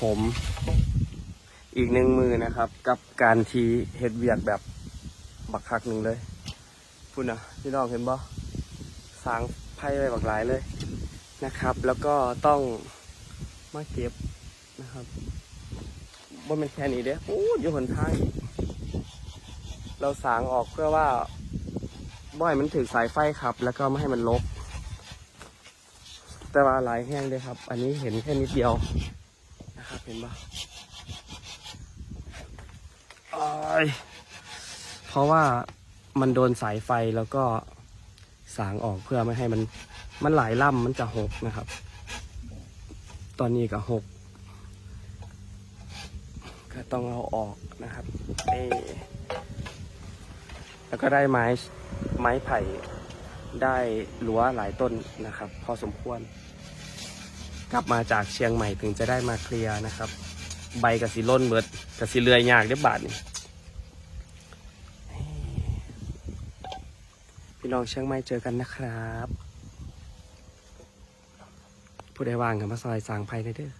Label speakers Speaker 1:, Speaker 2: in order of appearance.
Speaker 1: ผมอีกหนึ่งมือนะครับ กับการทีเฮ็ดเวียกแบบบักคักหนึ่งเลยพูดนะพี่น้องเห็นบ่สางไพ่ไว้บักหลายเลยนะครับ แล้วก็ต้องมาเก็บนะครับบ่เป็นแค่นี้เด้อโอ้ยหนทางเราสางออกเพื่อว่าบ่อยมันถึงสายไฟครับ แล้วก็ไม่ให้มันลกแต่ว่าหลายแห้งเลยครับ อันนี้เห็นแค่นิดเดียว ครับเห็นปะเพราะว่ามันโดนสายไฟแล้วก็สางออกเพื่อไม่ให้มัน มันหลายล่ำมันจะหกนะครับ ตอนนี้ก็หกก็ต้องเอาออกนะครับแล้วก็ได้ไม้ไม้ไผ่ได้รั้วหลายต้นนะครับ พอสมควร กลับมาจากเชียงใหม่ถึงจะได้มาเคลียร์นะครับ ใบกับสีล่นเบิดกับสีเลือยยากเรียบบาทนี่พี่น้องเชียงใหม่เจอกันนะครับ ผู้ใดว่างกับมาซอยสางไผ่ได้เด้อ